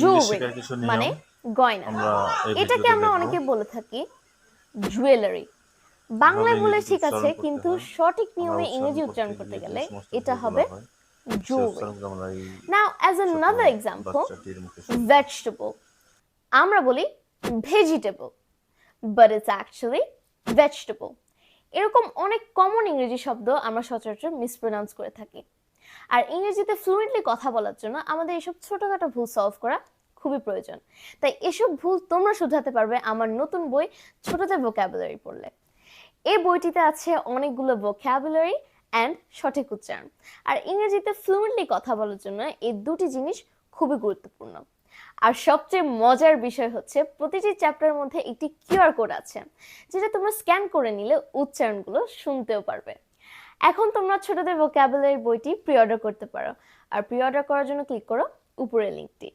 Jewellery মানে গয়না। এটাকে আমরা অনেকে বলে থাকি? জুয়েলারি বাংলায় বলে ঠিক আছে কিন্তু সঠিক নিয়মে ইংরেজি উচ্চারণ করতে গেলে এটা হবে অ্যাজ ছোট another এক্সাম্পল মুখে vegetable আমরা বলি vegetable but it's actually vegetable এরকম অনেক কমন ইংরেজি শব্দ আমরা সচরাচর মিসপ্রোনাউন্স করে থাকি। আর ইংরেজিতে ফ্লুয়েন্টলি কথা বলার জন্য আমাদের এসব ছোটখাটো ভুল সলভ করা খুবই প্রয়োজন। তাই এসব ভুল তোমরা শুধরাতে পারবে আমার নতুন বই ছোটদের ভোক্যাবুলারি পড়লে। এই বইটিতে আছে অনেকগুলো ভোক্যাবুলারি অ্যান্ড সঠিক উচ্চারণ। আর ইংরেজিতে ফ্লুয়েন্টলি কথা বলার জন্য এই দুটি জিনিস খুবই গুরুত্বপূর্ণ। আর সবচেয়ে মজার বিষয় হচ্ছে প্রতিটি চ্যাপ্টারের মধ্যে একটি কিউআর কোড আছে, যেটা তোমরা স্ক্যান করে নিলে উচ্চারণগুলো শুনতেও পারবে। এখন তোমরা ছোটদের ভোক্যাবুলারি বইটি প্রি অর্ডার করতে পারো। আর প্রি অর্ডার করার জন্য ক্লিক করো উপরের লিঙ্কটি